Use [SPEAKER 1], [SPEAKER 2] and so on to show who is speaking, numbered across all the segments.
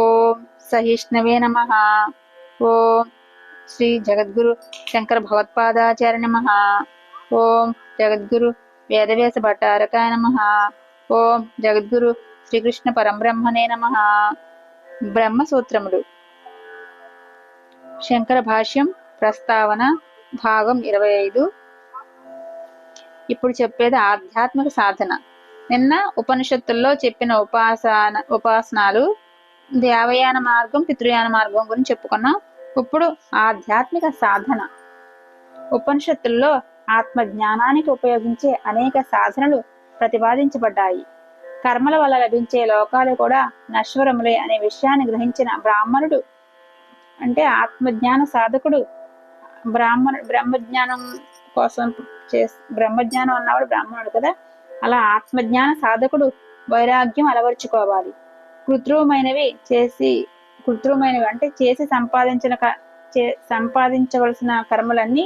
[SPEAKER 1] ఓం సహిష్ణవే నమ. ఓం శ్రీ జగద్గురు శంకర భగవత్పాదాచార్య నమ. ఓం జగద్గురు వేదవ్యాస భట్టారకాయ నమ. ఓం జగద్గురు శ్రీకృష్ణ పరంబ్రహ్మనే నమ. బ్రహ్మసూత్రములు. శంకర భాష్యం ప్రస్తావన భాగం ఇరవై ఐదు ఇప్పుడు చెప్పేది ఆధ్యాత్మిక సాధన. నిన్న ఉపనిషత్తుల్లో చెప్పిన ఉపాసన ఉపాసనాలు దేవయాన మార్గం పితృయాన మార్గం గురించి చెప్పుకున్నాం. ఇప్పుడు ఆధ్యాత్మిక సాధన. ఉపనిషత్తుల్లో ఆత్మ జ్ఞానానికి ఉపయోగించే అనేక సాధనలు ప్రతిపాదించబడ్డాయి. కర్మల వల్ల లభించే లోకాలు కూడా నశ్వరములే అనే విషయాన్ని గ్రహించిన బ్రాహ్మణుడు అంటే ఆత్మజ్ఞాన సాధకుడు బ్రాహ్మణ బ్రహ్మజ్ఞానం కోసం చే బ్రహ్మజ్ఞానం అన్నవాడు బ్రాహ్మణుడు కదా. అలా ఆత్మజ్ఞాన సాధకుడు వైరాగ్యం అలవర్చుకోవాలి. కృత్రిమైనవి చేసి కృత్రిమైనవి అంటే చేసి సంపాదించిన చే- సంపాదించవలసిన కర్మలన్నీ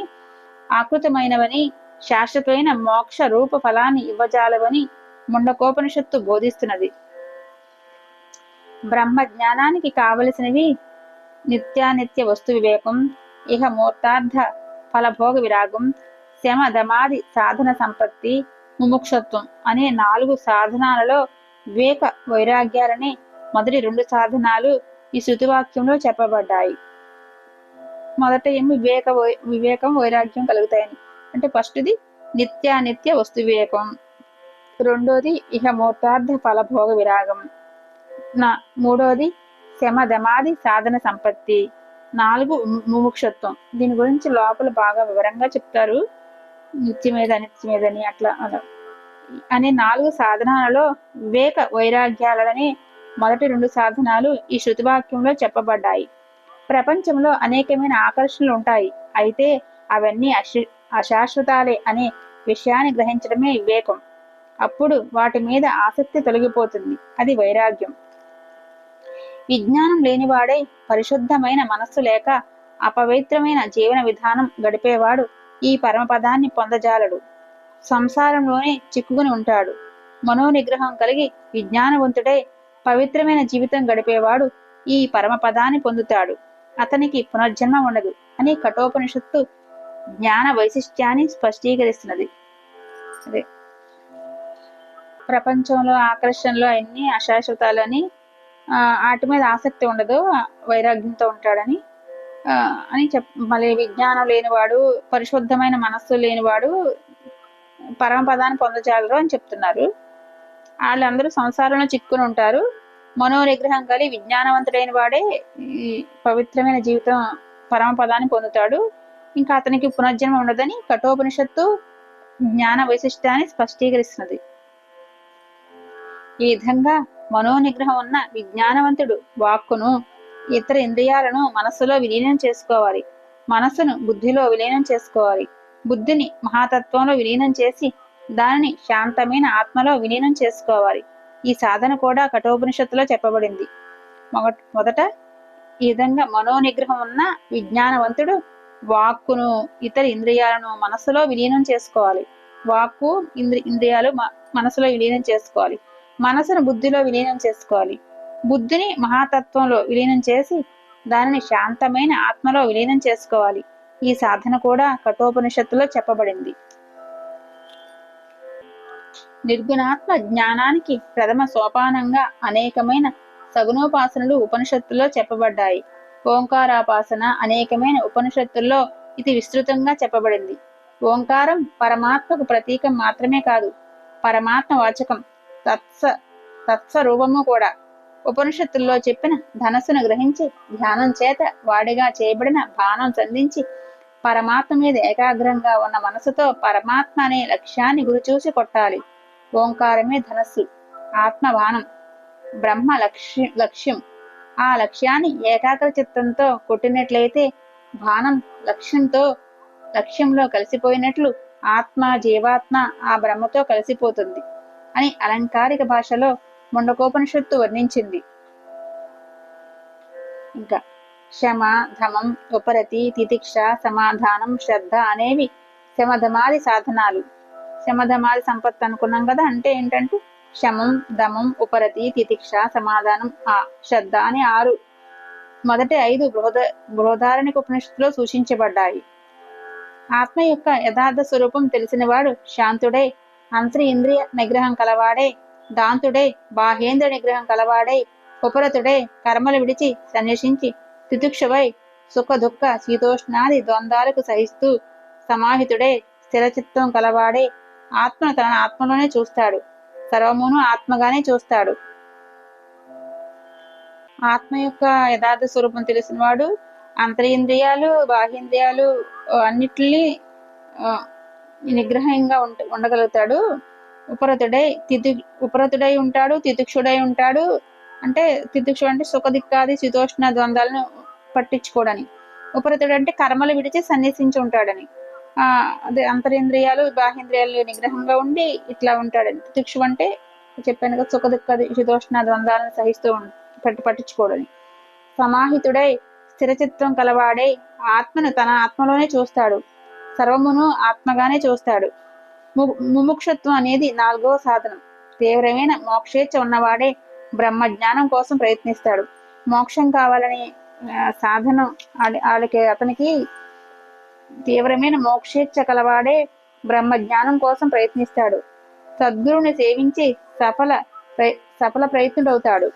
[SPEAKER 1] ఆకృతమైనవని శాశ్వతమైన మోక్ష రూప ఫలాన్ని ఇవ్వజాలవని ముండకోపనిషత్తు బోధిస్తున్నది. బ్రహ్మ జ్ఞానానికి కావలసినవి నిత్యానిత్య వస్తు వివేకం ఇహ మూర్తార్థ ఫలభోగ విరాగం శమ దమాది సాధన సంపత్తి ముముక్షత్వం అనే నాలుగు సాధనాలలో వివేక వైరాగ్యాలనే మొదటి రెండు సాధనాలు ఈ శృతివాక్యంలో చెప్పబడ్డాయి. మొదట ఏమి వివేక వై- వివేకం వైరాగ్యం కలుగుతాయని. అంటే ఫస్ట్ది నిత్యానిత్య వస్తు వివేకం. రెండోది ఇహ మూర్తార్థ ఫలభోగ విరాగం. నా మూడోది శమధమాది సాధన సంపత్తి. నాలుగు ముముక్షత్వం. దీని గురించి లోపల బాగా వివరంగా చెప్తారు. నిత్యమేద అనిత్యమేదని అట్లా అలా. అనే నాలుగు సాధనాలలో వివేక వైరాగ్యాలని మొదటి రెండు సాధనాలు ఈ శృతివాక్యంలో చెప్పబడ్డాయి. ప్రపంచంలో అనేకమైన ఆకర్షణలు ఉంటాయి. అయితే అవన్నీ అశాశ్వతాలే అనే విషయాన్ని గ్రహించడమే వివేకం. అప్పుడు వాటి మీద ఆసక్తి తొలగిపోతుంది. అది వైరాగ్యం. విజ్ఞానం లేనివాడే పరిశుద్ధమైన మనస్సు లేక అపవిత్రమైన జీవన విధానం గడిపేవాడు ఈ పరమపదాన్ని పొందజాలడు. సంసారంలోనే చిక్కుకుని ఉంటాడు. మనోనిగ్రహం కలిగి విజ్ఞానవంతుడే పవిత్రమైన జీవితం గడిపేవాడు ఈ పరమపదాన్ని పొందుతాడు. అతనికి పునర్జన్మ ఉండదు. అని కఠోపనిషత్తు జ్ఞాన వైశిష్ట్యాన్ని స్పష్టీకరిస్తున్నది. అదే. ప్రపంచంలో ఆకర్షణలో అన్ని అశాశ్వతాలని వాటి మీద ఆసక్తి ఉండదు వైరాగ్యంతో ఉంటాడని ఆ, అని చెప్ మళ్ళీ విజ్ఞానం లేనివాడు పరిశుద్ధమైన మనస్సు లేనివాడు పరమపదాన్ని పొందచాలరు అని చెప్తున్నారు. వాళ్ళందరూ సంసారంలో చిక్కుని ఉంటారు. మనోనిగ్రహం కలిగి విజ్ఞానవంతుడైన వాడే ఈ పవిత్రమైన జీవితం పరమపదాన్ని పొందుతాడు. ఇంకా అతనికి పునర్జన్మ ఉండదని కఠోపనిషత్తు జ్ఞాన వైశిష్టాన్ని స్పష్టీకరిస్తున్నది. ఈ విధంగా మనోనిగ్రహం ఉన్న విజ్ఞానవంతుడు వాక్కును ఇతర ఇంద్రియాలను మనస్సులో విలీనం చేసుకోవాలి. మనస్సును బుద్ధిలో విలీనం చేసుకోవాలి. బుద్ధిని మహాతత్వంలో విలీనం చేసి దానిని శాంతమైన ఆత్మలో విలీనం చేసుకోవాలి. ఈ సాధన కూడా కఠోపనిషత్తులో చెప్పబడింది. మొదట ఈ విధంగా మనోనిగ్రహం ఉన్న విజ్ఞానవంతుడు వాక్కును ఇతర ఇంద్రియాలను మనసులో విలీనం చేసుకోవాలి. వాక్కు ఇంద్రి ఇంద్రియాలు మ- మనసులో విలీనం చేసుకోవాలి. మనసును బుద్ధిలో విలీనం చేసుకోవాలి. బుద్ధిని మహాతత్వంలో విలీనం చేసి దానిని శాంతమైన ఆత్మలో విలీనం చేసుకోవాలి. ఈ సాధన కూడా కఠోపనిషత్తులో చెప్పబడింది. నిర్గుణాత్మ జ్ఞానానికి ప్రథమ సోపానంగా అనేకమైన సగుణోపాసనలు ఉపనిషత్తుల్లో చెప్పబడ్డాయి. ఓంకారాపాసన అనేకమైన ఉపనిషత్తుల్లో ఇది విస్తృతంగా చెప్పబడింది. ఓంకారం పరమాత్మకు ప్రతీకం మాత్రమే కాదు పరమాత్మ వాచకం తత్స తత్స్వరూపము కూడా. ఉపనిషత్తుల్లో చెప్పిన ధనస్సును గ్రహించి ధ్యానం చేత వాడిగా చేయబడిన బాణం సంధించి పరమాత్మ మీద ఏకాగ్రంగా ఉన్న మనసుతో పరమాత్మ అనే లక్ష్యాన్ని గురిచూసి కొట్టాలి. ఓంకారమే ధనస్సు ఆత్మ బాణం బ్రహ్మ లక్ష్య లక్ష్యం. ఆ లక్ష్యాన్ని ఏకాగ్ర చిత్తంతో కొట్టినట్లయితే బాణం లక్ష్యంతో లక్ష్యంలో కలిసిపోయినట్లు ఆత్మ జీవాత్మ ఆ బ్రహ్మతో కలిసిపోతుంది అని అలంకారిక భాషలో ముండకోపనిషత్తు వర్ణించింది. ఇంకా శమ ధమం ఉపరతి తితిక్ష సమాధానం శ్రద్ధ అనేవి శమధమాది సాధనాలు. శమధమాది సంపత్తి అనుకున్నాం కదా అంటే ఏంటంటే శమం దమం ఉపరతి తితిక్ష సమాధానం ఆ శ్రద్ధ అని ఆరు. మొదటి ఐదు బృహద బృహదారణిక ఉపనిషత్తులో సూచించబడ్డాయి. ఆత్మ యొక్క యథార్థ స్వరూపం తెలిసినవాడు శాంతుడే అంతరి ఇంద్రియ నిగ్రహం కలవాడే దాంతుడే బాహేంద్ర నిగ్రహం కలవాడే ఉపరతుడే కర్మలు విడిచి సన్యసించి తితుక్షవై సుఖ దుఃఖ శీతోష్ణాది ద్వంద్వాలకు సహిస్తూ సమాహితుడే స్థిరచిత్వం కలవాడే ఆత్మను తన ఆత్మలోనే చూస్తాడు. సర్వమును ఆత్మగానే చూస్తాడు. ఆత్మ యొక్క యథార్థ స్వరూపం తెలిసినవాడు అంతరింద్రియాలు బాహ్యేంద్రియాలు అన్నిటినీ నిగ్రహంగా ఉంట ఉండగలుగుతాడు. ఉపరతుడై తిథి ఉపరతుడై ఉంటాడు తితిక్షుడై ఉంటాడు. అంటే తితిక్షుడు అంటే సుఖదిక్కాది శీతోష్ణ ద్వంద్వాలను పట్టించుకోడని. ఉపరతుడు అంటే కర్మలు విడిచి సన్యసించి ఉంటాడని. అదే అంతరింద్రియాలు బాహ్యేంద్రియాలు నిగ్రహంగా ఉండి ఇట్లా ఉంటాడని తిక్షు అంటే చెప్పాను కదా సుఖ దుఃఖ శీతోష్ణ ద్వంద్వాలను సహిస్తూ పట్టు పట్టించుకోడని. సమాహితుడై స్థిరచిత్వం కలవాడై ఆత్మను తన ఆత్మలోనే చూస్తాడు. సర్వమును ఆత్మగానే చూస్తాడు. ము- ముముక్షత్వం అనేది నాలుగవ సాధనం. తీవ్రమైన మోక్షేచ్ఛ ఉన్నవాడే బ్రహ్మ జ్ఞానం కోసం ప్రయత్నిస్తాడు. మోక్షం కావాలని సాధనం వాళ్ళకి అతనికి తీవ్రమైన మోక్షేచ్ఛ కలవాడే బ్రహ్మ జ్ఞానం కోసం ప్రయత్నిస్తాడు. సద్గురుని సేవించి సఫల సఫల ప్రయత్నుడవుతాడు.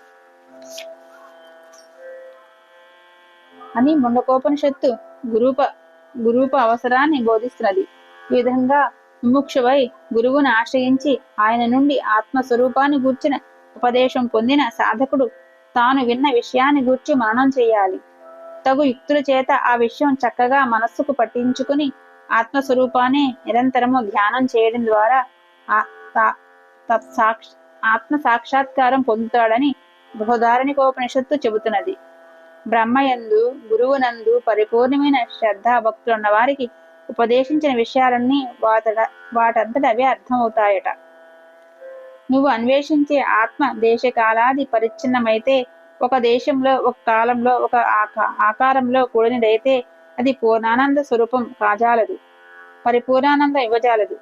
[SPEAKER 1] అని ముండకోపనిషత్తు గురూప గురూప అవసరాన్ని బోధిస్తున్నది. ఈ విధంగా ముముక్షువై గురువును ఆశ్రయించి ఆయన నుండి ఆత్మస్వరూపాన్ని గూర్చిన ఉపదేశం పొందిన సాధకుడు తాను విన్న విషయాన్ని గూర్చి మననం చేయాలి. తగు యుక్తుల చేత ఆ విషయం చక్కగా మనస్సుకు పట్టించుకుని ఆత్మస్వరూపాన్ని నిరంతరము ధ్యానం చేయడం ద్వారా ఆత్మ సాక్షాత్కారం పొందుతాడని బృహదారణికోపనిషత్తు చెబుతున్నది. బ్రహ్మయందు గురువునందు పరిపూర్ణమైన శ్రద్ధా భక్తులున్న వారికి ఉపదేశించిన విషయాలన్నీ వాట వాటంతట అవే అర్థమవుతాయట. నువ్వు అన్వేషించే ఆత్మ దేశకాలాది పరిచ్ఛిన్నమైతే ఒక దేశంలో ఒక కాలంలో ఒక ఆకా ఆకారంలో కూడినదైతే అది పూర్ణానంద స్వరూపం కాజాలదు. పరిపూర్ణానందం ఇవ్వజాలదు.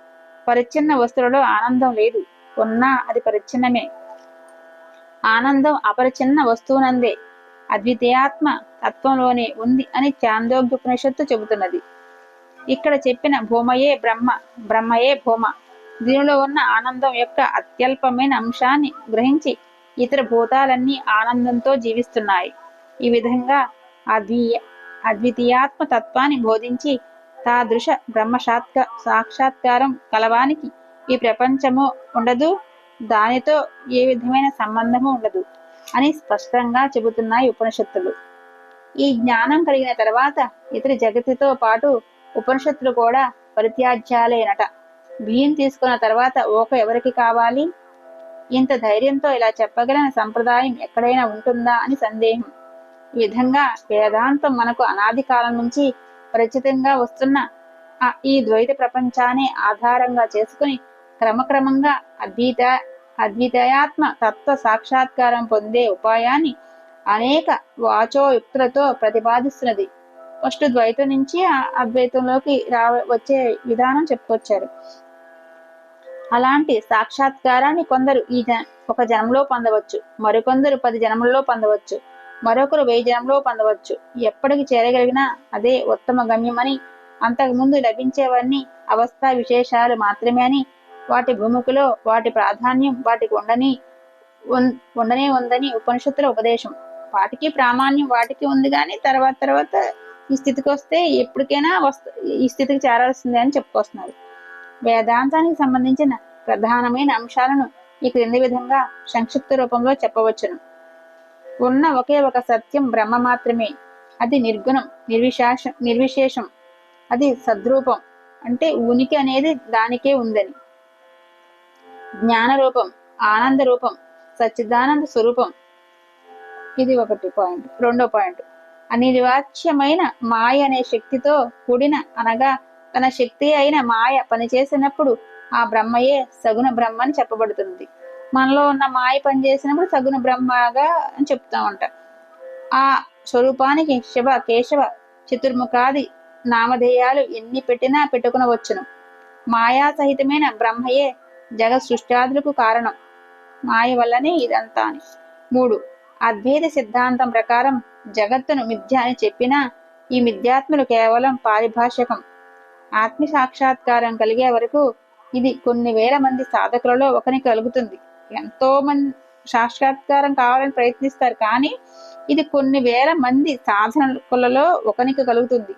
[SPEAKER 1] పరిచ్ఛిన్న వస్తువులలో ఆనందం లేదు. ఉన్నా అది పరిచ్ఛిన్నమే. ఆనందం అపరిచ్ఛిన్న వస్తువునందే. అద్వితీయాత్మ తత్వంలోనే ఉంది అని చాందోగ్యోపనిషత్తు చెబుతున్నది. ఇక్కడ చెప్పిన భూమయే బ్రహ్మ బ్రహ్మయే భూమ. దీనిలో ఉన్న ఆనందం యొక్క అత్యల్పమైన అంశాన్ని గ్రహించి ఇతర భూతాలన్నీ ఆనందంతో జీవిస్తున్నాయి. ఈ విధంగా అద్వీయ అద్వితీయాత్మ తత్వాన్ని బోధించి తాదృశ బ్రహ్మసాత్క సాక్షాత్కారం కలవానికి ఈ ప్రపంచము ఉండదు దానితో ఏ విధమైన సంబంధము ఉండదు అని స్పష్టంగా చెబుతున్నాయి ఉపనిషత్తులు. ఈ జ్ఞానం కలిగిన తర్వాత ఇతర జగతితో పాటు ఉపనిషత్తులు కూడా పరిత్యాజ్యాలేనట. బియ్యం తీసుకున్న తర్వాత ఓక ఎవరికి కావాలి? ఇంత ధైర్యంతో ఇలా చెప్పగలిగిన సంప్రదాయం ఎక్కడైనా ఉంటుందా అని సందేహం. ఈ విధంగా వేదాంతం మనకు అనాది కాలం నుంచి ప్రచితంగా వస్తున్న ఈ ద్వైత ప్రపంచాన్ని ఆధారంగా చేసుకుని క్రమక్రమంగా అద్వైత అద్వితయాత్మ తత్వ సాక్షాత్కారం పొందే ఉపాయాన్ని అనేక వాచోయుక్తులతో ప్రతిపాదిస్తున్నది. ఫస్ట్ ద్వైతం నుంచి ఆ అద్వైతంలోకి రా వచ్చే విధానం చెప్పుకొచ్చారు. అలాంటి సాక్షాత్కారాన్ని కొందరు ఈ ఒక జన్మలో పొందవచ్చు. మరికొందరు పది జన్మల్లో పొందవచ్చు. మరొకరు వెయ్యి జన్మలో పొందవచ్చు. ఎప్పటికి చేరగలిగినా అదే ఉత్తమ గమ్యమని అంతకుముందు లభించేవన్నీ అవస్థ విశేషాలు మాత్రమే అని వాటి భూమికలో వాటి ప్రాధాన్యం వాటికి ఉండని ఉండనే ఉందని ఉపనిషత్తుల ఉపదేశం. వాటికి ప్రామాణ్యం వాటికి ఉంది కానీ తర్వాత తర్వాత ఈ స్థితికి వస్తే ఎప్పటికైనా వస్త ఈ స్థితికి చేరాల్సిందే అని చెప్పుకొస్తున్నారు. వేదాంతానికి సంబంధించిన ప్రధానమైన అంశాలను ఈ క్రింది విధంగా సంక్షిప్త రూపంలో చెప్పవచ్చును. ఉన్న ఒకే ఒక సత్యం బ్రహ్మ మాత్రమే. అది నిర్గుణం నిర్విశేషం నిర్విశేషం. అది సద్రూపం. అంటే ఉనికి అనేది దానికే ఉందని. జ్ఞాన రూపం ఆనంద రూపం సచ్చిదానంద స్వరూపం. ఇది ఒకటి పాయింట్. రెండో పాయింట్. అనిర్వాచ్యమైన మాయ అనే శక్తితో కూడిన అనగా తన శక్తి అయిన మాయ పనిచేసినప్పుడు ఆ బ్రహ్మయే సగుణ బ్రహ్మ అని చెప్పబడుతుంది. మనలో ఉన్న మాయ పనిచేసినప్పుడు సగుణ బ్రహ్మగా అని చెప్తా ఉంటాం. ఆ స్వరూపానికి శివ కేశవ చతుర్ముఖాది నామధేయాలు ఎన్ని పెట్టినా పెట్టుకునవచ్చును. మాయా సహితమైన బ్రహ్మయే జగత్ సృష్టాదులకు కారణం. మాయ వల్లనే ఇదంతా అని. మూడు అద్వైత సిద్ధాంతం ప్రకారం జగత్తును మిథ్య అని చెప్పినా ఈ మిథ్యాత్ములు కేవలం పారిభాషకం. ఆత్మ సాక్షాత్కారం కలిగే వరకు ఇది కొన్ని వేల మంది సాధకులలో ఒకరికి కలుగుతుంది. ఎంతో మంది సాక్షాత్కారం కావాలని ప్రయత్నిస్తారు కానీ ఇది కొన్ని వేల మంది సాధనకులలో ఒకనికి కలుగుతుంది.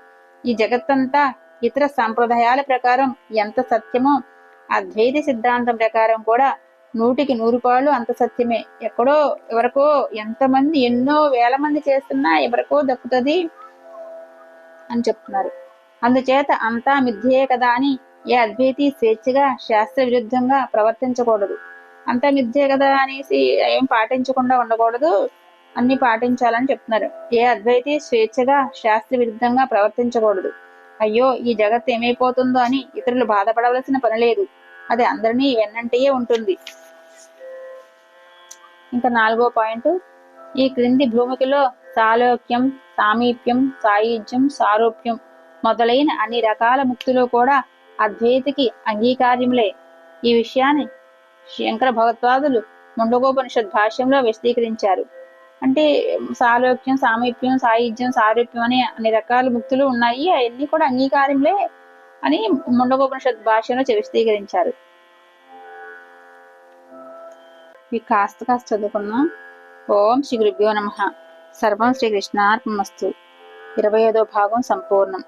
[SPEAKER 1] ఈ జగత్తంతా ఇతర సంప్రదాయాల ప్రకారం ఎంత సత్యమో అద్వైత సిద్ధాంతం ప్రకారం కూడా నూటికి నూరు పాళ్ళు అంత సత్యమే. ఎక్కడో ఎవరికో ఎంతమంది ఎన్నో వేల మంది చేస్తున్నా ఎవరికో దక్కుతుంది అని చెప్తున్నారు. అందుచేత అంతా మిథ్యే కదా అని ఏ అద్వైతి స్వేచ్ఛగా శాస్త్ర విరుద్ధంగా ప్రవర్తించకూడదు. అంతా మిథ్యే కదా అనేసి ఏం పాటించకుండా ఉండకూడదు. అన్ని పాటించాలని చెప్తున్నారు. ఏ అద్వైతి స్వేచ్ఛగా శాస్త్ర విరుద్ధంగా ప్రవర్తించకూడదు. అయ్యో ఈ జగత్ ఏమైపోతుందో అని ఇతరులు బాధపడవలసిన పని లేదు. అది అందరినీ వెన్నంటియే ఉంటుంది. ఇంకా నాలుగో పాయింట్. ఈ క్రింది భూమికిలో సాలోక్యం సామీప్యం సాయుధ్యం సారూప్యం మొదలైన అన్ని రకాల ముక్తులు కూడా అద్వైతికి అంగీకార్యములే. ఈ విషయాన్ని శంకర భగవత్వాదులు ముండగోపనిషద్ భాష్యంలో విశదీకరించారు. అంటే సాలోక్యం సామీప్యం సాయుధ్యం సారూప్యం అనే అన్ని రకాల ముక్తులు ఉన్నాయి. అవన్నీ కూడా అంగీకారంలే అని ముండగోపనిషత్ భాష్యంలో విశదీకరించారు. ఇవి కాస్త కాస్త చదువుకున్నాం. ఓం శ్రీ గురుభ్యో నమ. సర్వం శ్రీకృష్ణార్పణమస్తు ఇరవై ఐదో భాగం సంపూర్ణం.